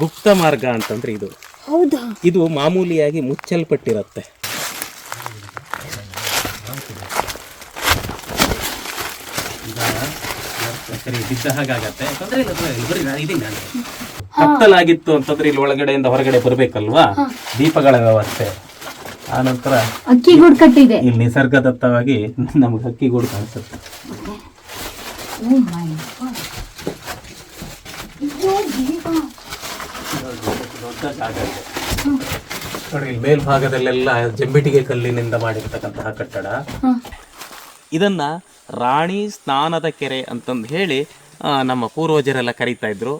ಗುಪ್ತ ಮಾರ್ಗ ಅಂತಂದ್ರೆ ಇದು. ಹೌದಾ? ಇದು ಮಾಮೂಲಿಯಾಗಿ ಮುಚ್ಚಲ್ಪಟ್ಟಿರುತ್ತೆ. ಬಿದ್ದ ಹಾಗಾಗತ್ತೆ ಕತ್ತಲಾಗಿತ್ತು ಅಂತಂದ್ರೆ ಇಲ್ಲಿ ಒಳಗಡೆಯಿಂದ ಹೊರಗಡೆ ಬರಬೇಕಲ್ವಾ? ದೀಪಗಳ ವ್ಯವಸ್ಥೆ. ಆನಂತರ ನಂತರ ಅಕ್ಕಿ ಗೂಡು ಕಟ್ಟಿದೆ. ಇಲ್ಲಿ ನಿಸರ್ಗದತ್ತವಾಗಿ ನಮ್ಗೆ ಅಕ್ಕಿ ಗೂಡು ಕಾಣಿಸುತ್ತೆ. Oh my God. ನೋಡಿ ಇಲ್ಲಿ ಮೇಲ್ಭಾಗದಲ್ಲೆಲ್ಲ ಜಂಬಿಟಿಗೆ ಕಲ್ಲಿನಿಂದ ಮಾಡಿರ್ತಕ್ಕಂತಹ ಕಟ್ಟಡ. ಇದನ್ನ ರಾಣಿ ಸ್ನಾನದ ಕೆರೆ ಅಂತಂದು ಹೇಳಿ ಆ, ನಮ್ಮ ಪೂರ್ವಜರೆಲ್ಲ ಕರೀತಾ ಇದ್ರು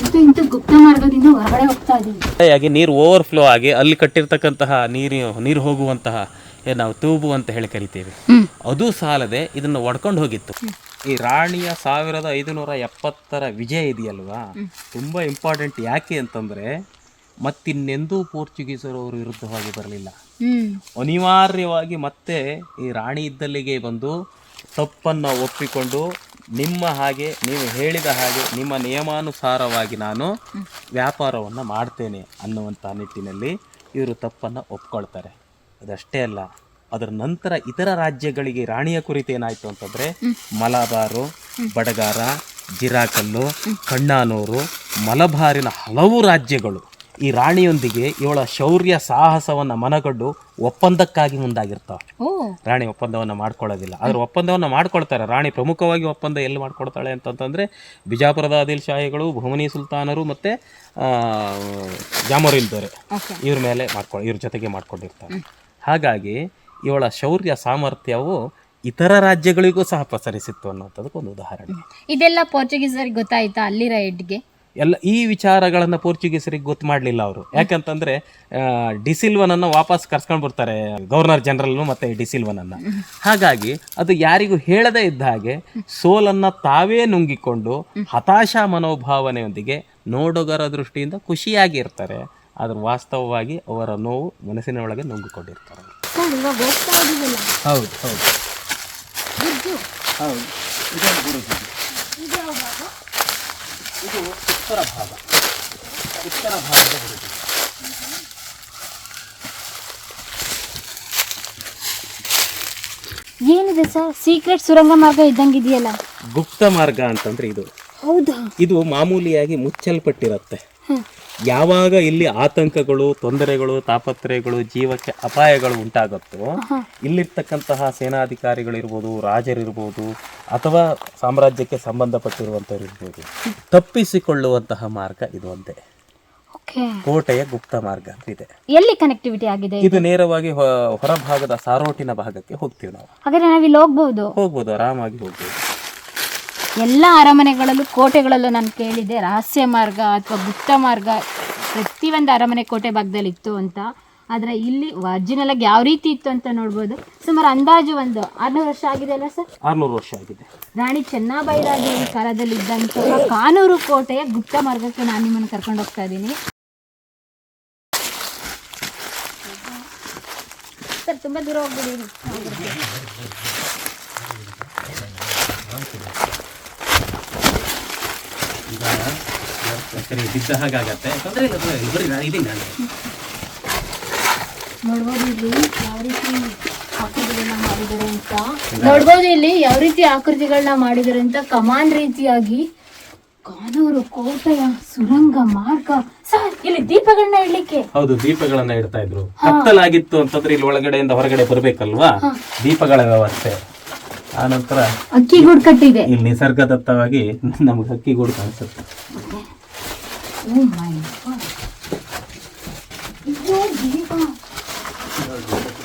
ಇದು ಇಂಥ ಗುಪ್ತ ಮಾರ್ಗದಿಂದ ಹೊರಗಡೆ ನೀರು ಓವರ್ ಓವರ್ಫ್ಲೋ ಆಗಿ ಅಲ್ಲಿ ಕಟ್ಟಿರ್ತಕ್ಕಂತಹ ನೀರು ನೀರು ಹೋಗುವಂತಹ ಏನ್ ನಾವು ತೂಬು ಅಂತ ಹೇಳಿ ಕರಿತೇವೆ. ಅದು ಸಾಲದೆ ಇದನ್ನು ಒಡ್ಕೊಂಡು ಹೋಗಿತ್ತು. ಈ ರಾಣಿಯ ಸಾವಿರದ ಐದುನೂರ ಎಪ್ಪತ್ತರ ವಿಜಯ ಇದೆಯಲ್ವಾ? ತುಂಬಾ ಇಂಪಾರ್ಟೆಂಟ್ ಯಾಕೆ ಅಂತಂದ್ರೆ ಮತ್ತಿನ್ನೆಂದೂ ಪೋರ್ಚುಗೀಸರು ಅವರು ವಿರುದ್ಧವಾಗಿ ಬರಲಿಲ್ಲ. ಅನಿವಾರ್ಯವಾಗಿ ಮತ್ತೆ ಈ ರಾಣಿ ಇದ್ದಲ್ಲಿಗೆ ಬಂದು ತಪ್ಪನ್ನು ಒಪ್ಪಿಕೊಂಡು ನಿಮ್ಮ ಹಾಗೆ, ನೀವು ಹೇಳಿದ ಹಾಗೆ, ನಿಮ್ಮ ನಿಯಮಾನುಸಾರವಾಗಿ ನಾನು ವ್ಯಾಪಾರವನ್ನು ಮಾಡ್ತೇನೆ ಅನ್ನುವಂಥ ನಿಟ್ಟಿನಲ್ಲಿ ಇವರು ತಪ್ಪನ್ನು ಒಪ್ಕೊಳ್ತಾರೆ. ಅದಷ್ಟೇ ಅಲ್ಲ, ಅದರ ನಂತರ ಇತರ ರಾಜ್ಯಗಳಿಗೆ ರಾಣಿಯ ಕುರಿತು ಏನಾಯಿತು ಅಂತಂದರೆ ಮಲಬಾರು, ಬಡಗಾರ, ಜಿರಾಕಲ್ಲು, ಕಣ್ಣಾನೂರು, ಮಲಬಾರಿನ ಹಲವು ರಾಜ್ಯಗಳು ಈ ರಾಣಿಯೊಂದಿಗೆ ಇವಳ ಶೌರ್ಯ ಸಾಹಸವನ್ನ ಮನಗಂಡು ಒಪ್ಪಂದಕ್ಕಾಗಿ ಮುಂದಾಗಿರ್ತಾವೆ ರಾಣಿ ಒಪ್ಪಂದವನ್ನು ಮಾಡ್ಕೊಳ್ಳೋದಿಲ್ಲ. ಆದ್ರೆ ಒಪ್ಪಂದವನ್ನು ಮಾಡ್ಕೊಳ್ತಾರೆ. ರಾಣಿ ಪ್ರಮುಖವಾಗಿ ಒಪ್ಪಂದ ಎಲ್ಲಿ ಮಾಡ್ಕೊಳ್ತಾಳೆ ಅಂತಂತಂದ್ರೆ ಬಿಜಾಪುರದ ಆದಿಲ್ ಶಾಹಿಗಳು ಭುವನಿ ಸುಲ್ತಾನರು ಮತ್ತೆ ಆ, ಜಾಮೋರಿನ್ ದೊರೆ ಓಕೆ. ಇವ್ರ ಮೇಲೆ ಮಾಡ್ಕೊ ಇವ್ರ ಜೊತೆಗೆ ಮಾಡ್ಕೊಂಡಿರ್ತಾರೆ ಹಾಗಾಗಿ ಇವಳ ಶೌರ್ಯ ಸಾಮರ್ಥ್ಯವು ಇತರ ರಾಜ್ಯಗಳಿಗೂ ಸಹ ಪ್ರಸರಿಸಿತ್ತು ಒಂದು ಉದಾಹರಣೆ. ಇದೆಲ್ಲ ಪೋರ್ಚುಗೀಸರಿಗೆ ಗೊತ್ತಾಯ್ತಾ ಅಲ್ಲಿರ ಹೆಡ್ಗೆ ಎಲ್ಲ ಈ ವಿಚಾರಗಳನ್ನು ಪೋರ್ಚುಗೀಸರಿಗೆ ಗೊತ್ತು ಮಾಡಲಿಲ್ಲ ಅವರು. ಯಾಕಂತಂದರೆ ಡಿಸಿಲ್ವನನ್ನು ಡಿಸಿಲ್ವನನ್ನ ವಾಪಸ್ ಕರ್ಸ್ಕೊಂಡು ಬರ್ತಾರೆ ಗವರ್ನರ್ ಜನರಲ್ನು ಮತ್ತೆ ಡಿಸಿಲ್ವನನ್ನು ಹಾಗಾಗಿ ಅದು ಯಾರಿಗೂ ಹೇಳದೇ ಇದ್ದ ಹಾಗೆ ಸೋಲನ್ನು ತಾವೇ ನುಂಗಿಕೊಂಡು ಹತಾಶಾ ಮನೋಭಾವನೆಯೊಂದಿಗೆ ನೋಡುಗರ ದೃಷ್ಟಿಯಿಂದ ಖುಷಿಯಾಗಿ ಇರ್ತಾರೆ. ಆದ್ರೆ ವಾಸ್ತವವಾಗಿ ಅವರ ನೋವು ಮನಸ್ಸಿನ ಒಳಗೆ ನುಂಗಿಕೊಂಡಿರ್ತಾರೆ ಹೌದು ಹೌದು. ಹೌದು. ಇದು ಉತ್ತರ ಭಾಗ. ಉತ್ತರ ಭಾಗದ ಹುಡುಗಿ. ಏನಿದೆ ಸರ್? ಸೀಕ್ರೆಟ್ ಸುರಂಗ ಮಾರ್ಗ ಇದ್ದಂಗೆ ಇದೆಯಲ್ಲ ಗುಪ್ತ ಮಾರ್ಗ ಅಂತಂದ್ರೆ ಇದು. ಹೌದಾ? ಇದು ಮಾಮೂಲಿಯಾಗಿ ಮುಚ್ಚಲ್ಪಟ್ಟಿರುತ್ತೆ. ಯಾವಾಗ ಇಲ್ಲಿ ಆತಂಕಗಳು ತೊಂದರೆಗಳು ತಾಪತ್ರಯಗಳು ಜೀವಕ್ಕೆ ಅಪಾಯಗಳು ಉಂಟಾಗುತ್ತೋ ಇಲ್ಲಿರ್ತಕ್ಕಂತಹ ಸೇನಾಧಿಕಾರಿಗಳಿರ್ಬೋದು ರಾಜರಿರ್ಬೋದು ಅಥವಾ ಸಾಮ್ರಾಜ್ಯಕ್ಕೆ ಸಂಬಂಧಪಟ್ಟಿರುವಂಥವ್ರು ಇರ್ಬೋದು ತಪ್ಪಿಸಿಕೊಳ್ಳುವಂತಹ ಮಾರ್ಗ ಇದು ಒಂದೇ ಓಕೆ. ಕೋಟೆಯ ಗುಪ್ತ ಮಾರ್ಗ ಅಂತ ಇದೆ. ಎಲ್ಲಿ ಕನೆಕ್ಟಿವಿಟಿ ಆಗಿದೆ ಇದು? ನೇರವಾಗಿ ಹೊರಭಾಗದ ಸಾರೋಟಿನ ಭಾಗಕ್ಕೆ ಹೋಗ್ತೀವಿ ನಾವು. ಹಾಗಾದ್ರೆ ನಾವು ಇಲ್ಲಿ ಹೋಗ್ಬೋದು? ಹೋಗ್ಬೋದು ಆರಾಮಾಗಿ ಹೋಗ್ಬೋದು. ಎಲ್ಲ ಅರಮನೆಗಳಲ್ಲೂ ಕೋಟೆಗಳಲ್ಲೂ ನಾನು ಕೇಳಿದೆ ರಹಸ್ಯ ಮಾರ್ಗ ಅಥವಾ ಗುಪ್ತ ಮಾರ್ಗ. ಪ್ರತಿಯೊಂದು ಅರಮನೆ ಕೋಟೆ ಭಾಗದಲ್ಲಿ ಇತ್ತು ಅಂತ. ಆದರೆ ಇಲ್ಲಿ ಒರಿಜಿನಲ್ ಆಗಿ ಯಾವ ರೀತಿ ಇತ್ತು ಅಂತ ನೋಡ್ಬೋದು. ಸುಮಾರು ಅಂದಾಜು ಒಂದು ಆರ್ನೂರು ವರ್ಷ ಆಗಿದೆ ಅಲ್ಲ ಸರ್? ಆರ್ನೂರು ವರ್ಷ ಆಗಿದೆ. ರಾಣಿ ಚೆನ್ನಬೈರಾದೇವಿ ಕಾಲದಲ್ಲಿ ಇದ್ದಂತಹ ಕಾನೂರು ಕೋಟೆಯ ಗುಪ್ತ ಮಾರ್ಗಕ್ಕೆ ನಾನು ನಿಮ್ಮನ್ನು ಕರ್ಕೊಂಡು ಹೋಗ್ತಾ ಇದ್ದೀನಿ. ಸರ್ ತುಂಬ ದೂರ ಹೋಗ್ಬಿಡಿ. ಬಿದ್ದ ಹಾಗಾಗತ್ತೆ. ತೊಂದರೆ ಇಲ್ಲ ಬರ್ರಿ ನಾನು ಇದೀನಿ ನಾನು ನೋಡ್ಬೋದು ಇಲ್ಲಿ ಯಾವ ರೀತಿ ಆಕೃತಿಗಳನ್ನ ಮಾಡಿದ್ದಾರೆ ಅಂತ. ನೋಡ್ಬೋದು ಇಲ್ಲಿ ಯಾವ ರೀತಿ ಆಕೃತಿಗಳನ್ನ ಮಾಡಿದ್ದಾರೆ ಅಂತ. ಕಮಾನ್ ರೀತಿಯಾಗಿ ಕಾನೂರು ಕೋಟೆಯ ಸುರಂಗ ಮಾರ್ಗ. ಸರ್ ಇಲ್ಲಿ ದೀಪಗಳನ್ನ ಇಡ್ಲಿಕ್ಕೆ. ಹೌದು ದೀಪಗಳನ್ನ ಇಡ್ತಾ ಇದ್ರು. ಕತ್ತಲಾಗಿತ್ತು ಅಂತಂದ್ರೆ ಇಲ್ಲಿ ಒಳಗಡೆಯಿಂದ ಹೊರಗಡೆ ಬರ್ಬೇಕಲ್ವಾ? ದೀಪಗಳ ವ್ಯವಸ್ಥೆ. ಆ ನಂತರ ಅಕ್ಕಿ ಗೂಡು ಕಟ್ಟಿದೆ. ಇಲ್ಲಿ ನಿಸರ್ಗದತ್ತವಾಗಿ ನಮ್ಗೆ ಅಕ್ಕಿ ಗೂಡು ಕಾಣಿಸುತ್ತೆ.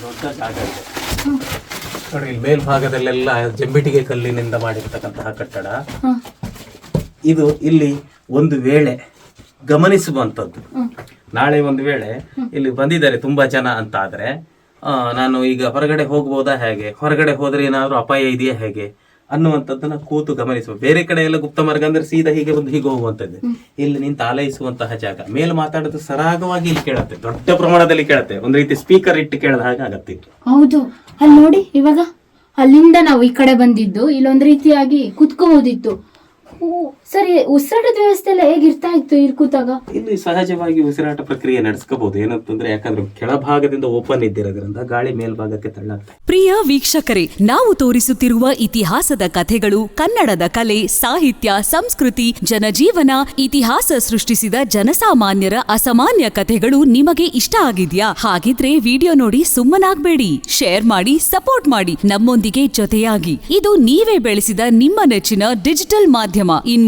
ದೊಡ್ಡ ಜಾಗ ಇದೆ. ನೋಡಿ ಇಲ್ಲಿ ಮೇಲ್ಭಾಗದಲ್ಲೆಲ್ಲ ಜಂಬಿಟಿಗೆ ಕಲ್ಲಿನಿಂದ ಮಾಡಿರ್ತಕ್ಕಂತಹ ಕಟ್ಟಡ. ಇದು ಇಲ್ಲಿ ಒಂದು ವೇಳೆ ಗಮನಿಸುವಂಥದ್ದು. ನಾಳೆ ಒಂದು ವೇಳೆ ಇಲ್ಲಿ ಬಂದಿದ್ದಾರೆ ತುಂಬಾ ಜನ ಅಂತ ಆದ್ರೆ ನಾನು ಈಗ ಹೊರಗಡೆ ಹೋಗ್ಬೋದಾ ಹೇಗೆ? ಹೊರಗಡೆ ಹೋದ್ರೆ ಏನಾದ್ರು ಅಪಾಯ ಇದೆಯಾ ಹೇಗೆ? ಅನ್ನುವಂಥದ್ದನ್ನ ಕೂತು ಗಮನಿಸುವ. ಬೇರೆ ಕಡೆ ಎಲ್ಲ ಗುಪ್ತ ಮಾರ್ಗ ಅಂದ್ರೆ ಸೀದಾ ಹೀಗೆ ಬಂದು ಹೀಗೆ ಹೋಗುವಂಥದ್ದು. ಇಲ್ಲಿ ನಿಂತು ಆಲೈಸುವಂತಹ ಜಾಗ. ಮೇಲೆ ಮಾತಾಡೋದು ಸರಾಗವಾಗಿ ಇಲ್ಲಿ ಕೇಳತ್ತೆ. ದೊಡ್ಡ ಪ್ರಮಾಣದಲ್ಲಿ ಕೇಳತ್ತೆ. ಒಂದ್ ರೀತಿ ಸ್ಪೀಕರ್ ಇಟ್ಟು ಕೇಳದ ಹಾಗೆ ಆಗತ್ತೆ ಹೌದು. ಅಲ್ಲಿ ನೋಡಿ, ಇವಾಗ ಅಲ್ಲಿಂದ ನಾವು ಈ ಕಡೆ ಬಂದಿದ್ದು, ಇಲ್ಲೊಂದ್ ರೀತಿಯಾಗಿ ಕುತ್ಕೋಬಹುದಿತ್ತು ಸರಿ ಉಸಿರಾಟದ ವ್ಯವಸ್ಥೆ ಎಲ್ಲ ಹೇಗಿರ್ತಾ ಇತ್ತು ಇಲ್ಲಿ ಕೂತಾಗ? ಇಲ್ಲಿ ಸಹಜವಾಗಿ ಉಸಿರಾಟ ಪ್ರಕ್ರಿಯೆ ನಡೆಸ್ಕೋಬಹುದು. ಏನಂತಂದ್ರೆ ಯಾಕಂದ್ರೆ ಕೆಳಭಾಗದಿಂದ ಓಪನ್ ಇದ್ದಿರೋದ್ರಿಂದ ಗಾಳಿ ಮೇಲ್ಭಾಗಕ್ಕೆ ತಳ್ಳಾಗ್ತದೆ ಪ್ರಿಯ ವೀಕ್ಷಕರೇ ನಾವು ತೋರಿಸುತ್ತಿರುವ ಇತಿಹಾಸದ ಕಥೆಗಳು ಕನ್ನಡದ ಕಲೆ ಸಾಹಿತ್ಯ ಸಂಸ್ಕೃತಿ ಜನಜೀವನ ಇತಿಹಾಸ ಸೃಷ್ಟಿಸಿದ ಜನಸಾಮಾನ್ಯರ ಅಸಾಮಾನ್ಯ ಕಥೆಗಳು ನಿಮಗೆ ಇಷ್ಟ ಆಗಿದ್ಯಾ? ಹಾಗಿದ್ರೆ ವಿಡಿಯೋ ನೋಡಿ ಸುಮ್ಮನಾಗ್ಬೇಡಿ. ಶೇರ್ ಮಾಡಿ ಸಪೋರ್ಟ್ ಮಾಡಿ. ನಮ್ಮೊಂದಿಗೆ ಜೊತೆಯಾಗಿ. ಇದು ನೀವೇ ಬೆಳೆಸಿದ ನಿಮ್ಮ ನೆಚ್ಚಿನ ಡಿಜಿಟಲ್ ಮಾಧ್ಯಮ. ಇನ್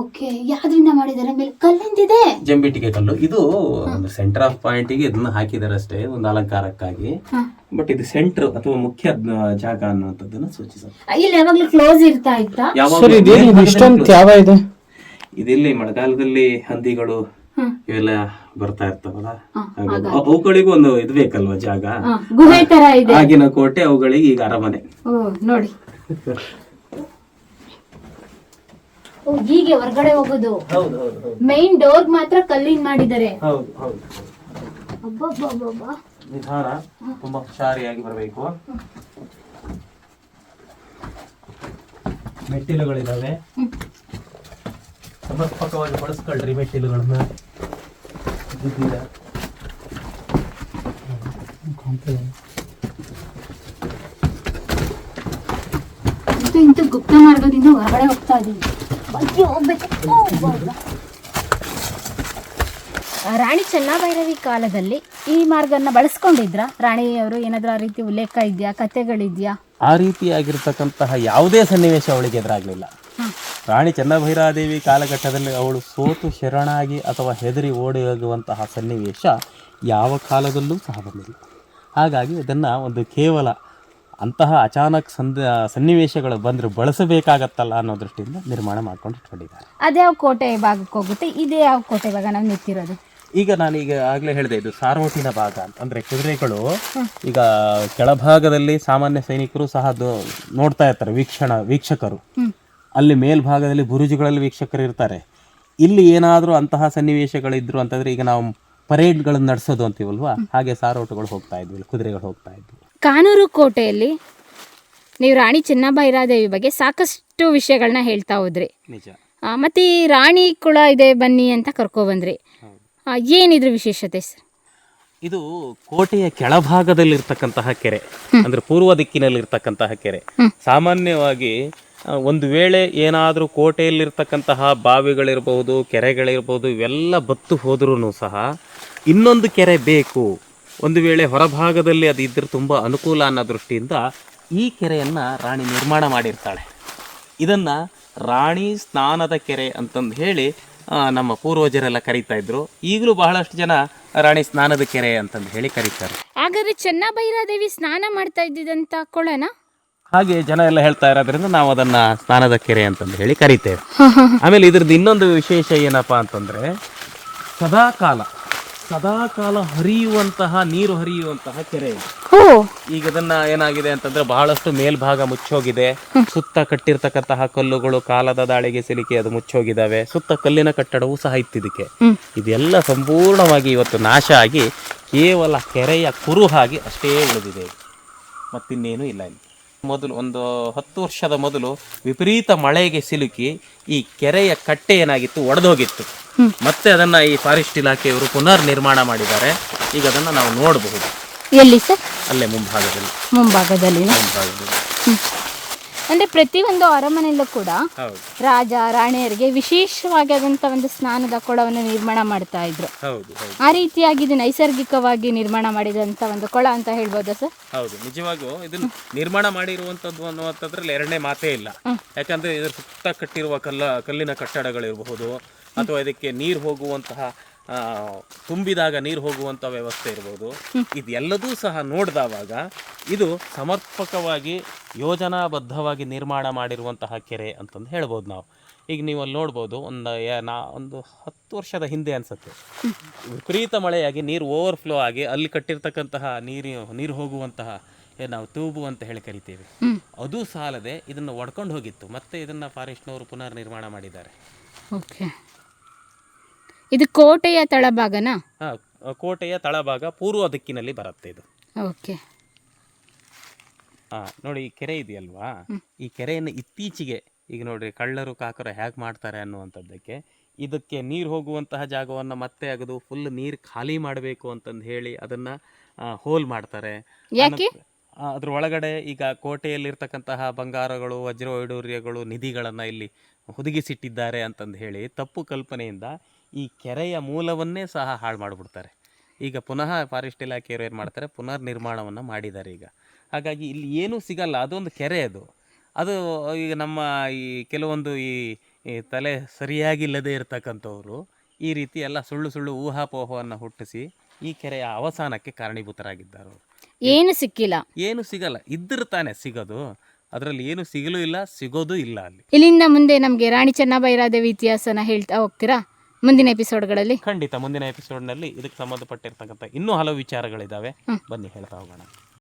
ಓಕೆ ಯಾವ್ದ್ರಿಂದ ಮಾಡಿದ್ದಾರೆ? ಮೇಲೆ ಕಲ್ಲಿಂದಿದೆ. ಜಂಬಿಟಿಗೆ ಕಲ್ಲು. ಇದು ಒಂದು ಸೆಂಟರ್ ಆಫ್ ಪಾಯಿಂಟ್ಗೆ ಇದನ್ನ ಹಾಕಿದ್ದಾರೆ ಅಷ್ಟೇ ಒಂದು ಅಲಂಕಾರಕ್ಕಾಗಿ. ಬಟ್ ಇದು ಸೆಂಟರ್ ಅಥವಾ ಮುಖ್ಯ ಜಾಗ ಅನ್ನುವಂಥದ್ದನ್ನ ಸೂಚಿಸುತ್ತೆ. ಇಲ್ಲಿ ಯಾವಾಗ್ಲೂ ಕ್ಲೋಸ್ ಇರ್ತಾ ಇತ್ತಾ? ಇಷ್ಟೊಂದು ತ್ಯಾವ ಇದೆ? ಇದಿಲ್ಲಿ ಮಳೆಗಾಲದಲ್ಲಿ ಹಂದಿಗಳು ಇವೆಲ್ಲ ಬರ್ತಾ ಇರ್ತಾವಲ್ಲ? ಅವುಗಳಿಗೂ ಒಂದು ಇದು ಬೇಕಲ್ವಾ ಜಾಗ? ಗುಹೆ ತರ ಇದೆ. ಆಗಿನ ಕೋಟೆ ಅವುಗಳಿಗೆ ಈಗ ಅರಮನೆ. ಓ ನೋಡಿ. ಹೀಗೆ ಹೊರಗಡೆ ಹೋಗೋದು. ಹೌದು ಹೌದು ಹೌದು. ಮೈನ್ ಡೋರ್ ಮಾತ್ರ ಕಲ್ಲಿಂದ ಮಾಡಿದ್ದಾರೆ. ಹೌದು ಹೌದು. ಅಬ್ಬಬ್ಬಬ್ಬಬ್ಬ. ನಿಧಾನ ತುಂಬಾ ಹುಷಾರಿಯಾಗಿ ಬರಬೇಕು. ಮೆಟ್ಟಿಲುಗಳಿದಾವೆ. ಸಮರ್ಪಕವಾಗಿ ಬಳಸ್ಕೊಳ್ರಿ ಮೆಟ್ಟಿಲುಗಳನ್ನ. ಇದು ಇಂತು ಗುಪ್ತ ಮಾರ್ಗದಿಂದ ಹೊರಗಡೆ ಹೋಗ್ತಾ ಇದೀವಿ ಅಯ್ಯೋ. ರಾಣಿ ಚೆನ್ನಭೈರವಿ ಕಾಲದಲ್ಲಿ ಈ ಮಾರ್ಗನ ಬಳಸ್ಕೊಂಡಿದ್ರ? ರಾಣಿಯವರು ಏನಾದ್ರೂ ಆ ರೀತಿ ಉಲ್ಲೇಖ ಇದೆಯಾ? ಕಥೆಗಳಿದ್ಯಾ? ಆ ರೀತಿಯಾಗಿರ್ತಕ್ಕಂತಹ ಯಾವುದೇ ಸನ್ನಿವೇಶ ಅವಳಿಗೆ ಎದುರಾಗಲಿಲ್ಲ. ರಾಣಿ ಚೆನ್ನಭೈರಾದೇವಿ ಕಾಲಘಟ್ಟದಲ್ಲಿ ಅವಳು ಸೋತು ಶರಣಾಗಿ ಅಥವಾ ಹೆದರಿ ಓಡಿ ಹೋಗುವಂತಹ ಸನ್ನಿವೇಶ ಯಾವ ಕಾಲದಲ್ಲೂ ಸಹ ಬಂದಿಲ್ಲ. ಹಾಗಾಗಿ ಇದನ್ನು ಒಂದು ಕೇವಲ ಅಂತಹ ಅಚಾನಕ್ ಸಂದ ಸನ್ನಿವೇಶಗಳು ಬಂದ್ರೆ ಬಳಸಬೇಕಾಗತ್ತಲ್ಲ ಅನ್ನೋ ದೃಷ್ಟಿಯಿಂದ ನಿರ್ಮಾಣ ಮಾಡ್ಕೊಂಡು ಇಟ್ಕೊಂಡಿದ್ದಾರೆ. ಅದ್ಯಾವ ಕೋಟೆ ಭಾಗಕ್ಕೆ ಹೋಗುತ್ತೆ ಇದೇ ಯಾವ ಕೋಟೆ ಭಾಗ ನಾವು ನಿಂತಿರೋದು. ಈಗ ನಾನು ಈಗ ಆಗಲೇ ಹೇಳಿದೆ ಇದು ಸಾರ್ವಟಿನ ಭಾಗ ಅಂತ. ಅಂದರೆ ಕುದುರೆಗಳು ಈಗ ಕೆಳಭಾಗದಲ್ಲಿ ಸಾಮಾನ್ಯ ಸೈನಿಕರು ಸಹ ಅದು ನೋಡ್ತಾ ಇರ್ತಾರೆ ವೀಕ್ಷಣ ವೀಕ್ಷಕರು. ಅಲ್ಲಿ ಮೇಲ್ಭಾಗದಲ್ಲಿ ಬುರುಜುಗಳಲ್ಲಿ ವೀಕ್ಷಕರು ಇರ್ತಾರೆ. ಇಲ್ಲಿ ಏನಾದರೂ ಅಂತಹ ಸನ್ನಿವೇಶಗಳಿದ್ರು ಅಂತಂದ್ರೆ ಈಗ ನಾವು ಪರೇಡ್ಗಳನ್ನು ನಡೆಸೋದು ಅಂತೀವಲ್ವಾ? ಹಾಗೆ ಸಾರೋಟುಗಳು ಹೋಗ್ತಾ ಇದ್ವಿ ಕುದುರೆಗಳು ಹೋಗ್ತಾ ಇದ್ವಿ. ಕಾನೂರು ಕೋಟೆಯಲ್ಲಿ ನೀವು ರಾಣಿ ಚೆನ್ನಭೈರಾದೇವಿ ಬಗ್ಗೆ ಸಾಕಷ್ಟು ವಿಷಯಗಳನ್ನ ಹೇಳ್ತಾ ಹೋದ್ರಿ. ನಿಜ. ಆ, ಮತ್ತೆ ಈ ರಾಣಿ ಕುಳ ಇದೆ ಬನ್ನಿ ಅಂತ ಕರ್ಕೊಬಂದ್ರಿ ಏನಿದ್ರ ವಿಶೇಷತೆ ಸರ್? ಇದು ಕೋಟೆಯ ಕೆಳಭಾಗದಲ್ಲಿರ್ತಕ್ಕಂತಹ ಕೆರೆ ಅಂದ್ರೆ ಪೂರ್ವ ದಿಕ್ಕಿನಲ್ಲಿರ್ತಕ್ಕಂತಹ ಕೆರೆ. ಸಾಮಾನ್ಯವಾಗಿ ಒಂದು ವೇಳೆ ಏನಾದರೂ ಕೋಟೆಯಲ್ಲಿರ್ತಕ್ಕಂತಹ ಬಾವಿಗಳಿರಬಹುದು ಕೆರೆಗಳಿರ್ಬೋದು ಇವೆಲ್ಲ ಬತ್ತು ಹೋದ್ರೂ ಸಹ ಇನ್ನೊಂದು ಕೆರೆ ಬೇಕು. ಒಂದು ವೇಳೆ ಹೊರಭಾಗದಲ್ಲಿ ಅದು ಇದ್ರೆ ತುಂಬ ಅನುಕೂಲ ಅನ್ನೋ ದೃಷ್ಟಿಯಿಂದ ಈ ಕೆರೆಯನ್ನು ರಾಣಿ ನಿರ್ಮಾಣ ಮಾಡಿರ್ತಾಳೆ. ಇದನ್ನ ರಾಣಿ ಸ್ನಾನದ ಕೆರೆ ಅಂತಂದು ಹೇಳಿ ನಮ್ಮ ಪೂರ್ವಜರೆಲ್ಲ ಕರೀತಾ ಇದ್ರು. ಈಗಲೂ ಬಹಳಷ್ಟು ಜನ ರಾಣಿ ಸ್ನಾನದ ಕೆರೆ ಅಂತಂದು ಹೇಳಿ ಕರೀತಾರೆ. ಹಾಗಾದ್ರೆ ಚೆನ್ನಭೈರಾದೇವಿ ಸ್ನಾನ ಮಾಡ್ತಾ ಇದ್ದಿದ್ದಂತ ಕೊಳನ? ಹಾಗೆ ಜನ ಎಲ್ಲ ಹೇಳ್ತಾ ಇರೋದ್ರಿಂದ ನಾವು ಅದನ್ನ ಸ್ನಾನದ ಕೆರೆ ಅಂತಂದು ಹೇಳಿ ಕರಿತೇವೆ. ಆಮೇಲೆ ಇದ್ರದ್ದು ಇನ್ನೊಂದು ವಿಶೇಷ ಏನಪ್ಪಾ ಅಂತಂದ್ರೆ ಸದಾಕಾಲ. ಸದಾಕಾಲ ಹರಿಯುವಂತಹ ನೀರು ಹರಿಯುವಂತಹ ಕೆರೆ. ಇದು ಈಗ ಇದನ್ನ ಏನಾಗಿದೆ ಅಂತಂದ್ರೆ ಬಹಳಷ್ಟು ಮೇಲ್ಭಾಗ ಮುಚ್ಚೋಗಿದೆ. ಸುತ್ತ ಕಟ್ಟಿರ್ತಕ್ಕಂತಹ ಕಲ್ಲುಗಳು ಕಾಲದ ದಾಳಿಗೆ ಸಿಲುಕಿ ಅದು ಮುಚ್ಚೋಗಿದಾವೆ ಸುತ್ತ ಕಲ್ಲಿನ ಕಟ್ಟಡವೂ ಸಹ ಇತ್ತಿದಕ್ಕೆ ಇದೆಲ್ಲ ಸಂಪೂರ್ಣವಾಗಿ ಇವತ್ತು ನಾಶ ಆಗಿ ಕೇವಲ ಕೆರೆಯ ಕುರುಹಾಗಿ ಅಷ್ಟೇ ಉಳಿದಿದೆ. ಇದು. ಮತ್ತಿನ್ನೇನು ಇಲ್ಲ ಇಲ್ಲಿ. ಮೊದಲು ಒಂದು ಹತ್ತು ವರ್ಷದ ಮೊದಲು ವಿಪರೀತ ಮಳೆಗೆ ಸಿಲುಕಿ ಈ ಕೆರೆಯ ಕಟ್ಟೆ ಏನಾಗಿತ್ತು ಒಡೆದೋಗಿತ್ತು. ಮತ್ತೆ ಅದನ್ನ ಈ ಫಾರೆಸ್ಟ್ ಇಲಾಖೆಯವರು ಪುನರ್ ನಿರ್ಮಾಣ ಮಾಡಿದ್ದಾರೆ. ಈಗ ಅದನ್ನ ನಾವು ನೋಡಬಹುದು. ಎಲ್ಲಿ ಸರ್? ಅಲ್ಲೇ ಮುಂಭಾಗದಲ್ಲಿ. ಮುಂಭಾಗದಲ್ಲಿ. ಮುಂಭಾಗದಲ್ಲಿ ಅಂದ್ರೆ ಪ್ರತಿಯೊಂದು ಅರಮನೆಯಲ್ಲೂ ಕೂಡ ಹೌದು. ರಾಜ ರಾಣಿಯರಿಗೆ ವಿಶೇಷವಾದಂತ ಒಂದು ಸ್ನಾನದ ಕೊಳವನ್ನು ನಿರ್ಮಾಣ ಮಾಡ್ತಾ ಇದ್ರು. ಹೌದು ಹೌದು. ಆ ರೀತಿಯಾಗಿ ಇದು ನೈಸರ್ಗಿಕವಾಗಿ ನಿರ್ಮಾಣ ಮಾಡಿದಂತ ಒಂದು ಕೊಳ ಅಂತ ಹೇಳ್ಬೋದಾ ಸರ್? ಹೌದು ನಿಜವಾಗೂ ಇದನ್ನು ನಿರ್ಮಾಣ ಮಾಡಿರುವಂತದ್ದು ಅನ್ನುವಂಥದ್ರಲ್ಲಿ ಎರಡನೇ ಮಾತೇ ಇಲ್ಲ. ಯಾಕಂದ್ರೆ ಇದ್ರ ಸುತ್ತ ಕಟ್ಟಿರುವ ಕಲ್ಲ ಕಲ್ಲಿನ ಕಟ್ಟಡಗಳಿರಬಹುದು ಅಥವಾ ಇದಕ್ಕೆ ನೀರು ಹೋಗುವಂತಹ ತುಂಬಿದಾಗ ನೀರು ಹೋಗುವಂಥ ವ್ಯವಸ್ಥೆ ಇರ್ಬೋದು. ಇದೆಲ್ಲದೂ ಸಹ ನೋಡಿದವಾಗ ಇದು ಸಮರ್ಪಕವಾಗಿ ಯೋಜನಾಬದ್ಧವಾಗಿ ನಿರ್ಮಾಣ ಮಾಡಿರುವಂತಹ ಕೆರೆ ಅಂತಂದು ಹೇಳ್ಬೋದು ನಾವು. ಈಗ ನೀವು ಅಲ್ಲಿ ನೋಡ್ಬೋದು, ಒಂದು ನಾ, ಒಂದು ಹತ್ತು ವರ್ಷದ ಹಿಂದೆ ಅನಿಸುತ್ತೆ. ವಿಪರೀತ ಮಳೆಯಾಗಿ ನೀರು ಓವರ್ಫ್ಲೋ ಆಗಿ ಅಲ್ಲಿ ಕಟ್ಟಿರ್ತಕ್ಕಂತಹ ನೀರು ನೀರು ಹೋಗುವಂತಹ ನಾವು ತೂಬು ಅಂತ ಹೇಳಿ ಕರಿತೀವಿ. ಅದು ಸಾಲದೆ ಇದನ್ನು ಒಡ್ಕೊಂಡು ಹೋಗಿತ್ತು. ಮತ್ತೆ ಇದನ್ನು ಫಾರೆಸ್ಟ್ನವರು ಪುನರ್ ನಿರ್ಮಾಣ ಮಾಡಿದ್ದಾರೆ. ಓಕೆ. ಇದು ಕೋಟೆಯ ತಳಭಾಗನಾ? ಕೋಟೆಯ ತಳಭಾಗ ಪೂರ್ವ ದಿಕ್ಕಿನಲ್ಲಿ ಬರುತ್ತೆ ಇದು. ಓಕೆ. ಹಾ ನೋಡಿ ಈ ಕೆರೆ ಇದೆಯಲ್ವಾ? ಈ ಕೆರೆಯನ್ನು ಇತ್ತೀಚೆಗೆ ಈಗ ನೋಡ್ರಿ ಕಳ್ಳರು ಕಾಕರು ಹೇಗೆ ಮಾಡ್ತಾರೆ ಅನ್ನುವಂಥದ್ದಕ್ಕೆ ಇದಕ್ಕೆ ನೀರು ಹೋಗುವಂತಹ ಜಾಗವನ್ನು ಮತ್ತೆ ಅಗದು ಫುಲ್ ನೀರು ಖಾಲಿ ಮಾಡಬೇಕು ಅಂತಂದು ಹೇಳಿ ಅದನ್ನ ಆ, ಹೋಲ್ ಮಾಡ್ತಾರೆ. ಯಾಕೆ? ಆ, ಅದ್ರ ಒಳಗಡೆ ಈಗ ಕೋಟೆಯಲ್ಲಿರ್ತಕ್ಕಂತಹ ಬಂಗಾರಗಳು ವಜ್ರ ವೈಡೂರ್ಯಗಳು ನಿಧಿಗಳನ್ನು ಇಲ್ಲಿ ಹುದುಗಿಸಿಟ್ಟಿದ್ದಾರೆ ಅಂತಂದು ಹೇಳಿ ತಪ್ಪು ಕಲ್ಪನೆಯಿಂದ ಈ ಕೆರೆಯ ಮೂಲವನ್ನೇ ಸಹ ಹಾಳು ಮಾಡಿಬಿಡ್ತಾರೆ. ಈಗ ಪುನಃ ಫಾರೆಸ್ಟ್ ಇಲಾಖೆಯವರು ಏನು ಮಾಡ್ತಾರೆ? ಪುನರ್ ನಿರ್ಮಾಣವನ್ನು ಮಾಡಿದ್ದಾರೆ ಈಗ. ಹಾಗಾಗಿ ಇಲ್ಲಿ ಏನೂ ಸಿಗಲ್ಲ. ಅದೊಂದು ಕೆರೆ ಅದು. ಅದು ಈಗ ನಮ್ಮ ಈ ಕೆಲವೊಂದು ಈ ತಲೆ ಸರಿಯಾಗಿಲ್ಲದೆ ಇರತಕ್ಕಂಥವ್ರು ಈ ರೀತಿ ಎಲ್ಲ ಸುಳ್ಳು ಸುಳ್ಳು ಊಹಾಪೋಹವನ್ನು ಹುಟ್ಟಿಸಿ ಈ ಕೆರೆಯ ಅವಸಾನಕ್ಕೆ ಕಾರಣೀಭೂತರಾಗಿದ್ದಾರೆ ಅವರು. ಏನು ಸಿಕ್ಕಿಲ್ಲ. ಏನು ಸಿಗಲ್ಲ. ಇದ್ದರೆ ತಾನೇ ಸಿಗೋದು. ಅದರಲ್ಲಿ ಏನು ಸಿಗಲೂ ಇಲ್ಲ ಸಿಗೋದು ಇಲ್ಲ ಅಲ್ಲಿ. ಇಲ್ಲಿಂದ ಮುಂದೆ ನಮಗೆ ರಾಣಿ ಚೆನ್ನಬೈರಾದೇವಿ ಇತಿಹಾಸನ ಹೇಳ್ತಾ ಹೋಗ್ತೀರಾ? ಮುಂದಿನ ಎಪಿಸೋಡ್ಗಳಲ್ಲಿ. ಖಂಡಿತ ಮುಂದಿನ ಎಪಿಸೋಡ್ನಲ್ಲಿ ಇದಕ್ಕೆ ಸಂಬಂಧಪಟ್ಟಿರ್ತಕ್ಕಂಥ ಇನ್ನೂ ಹಲವು ವಿಚಾರಗಳಿದ್ದಾವೆ ಬನ್ನಿ ಹೇಳ್ತಾ ಹೋಗೋಣ.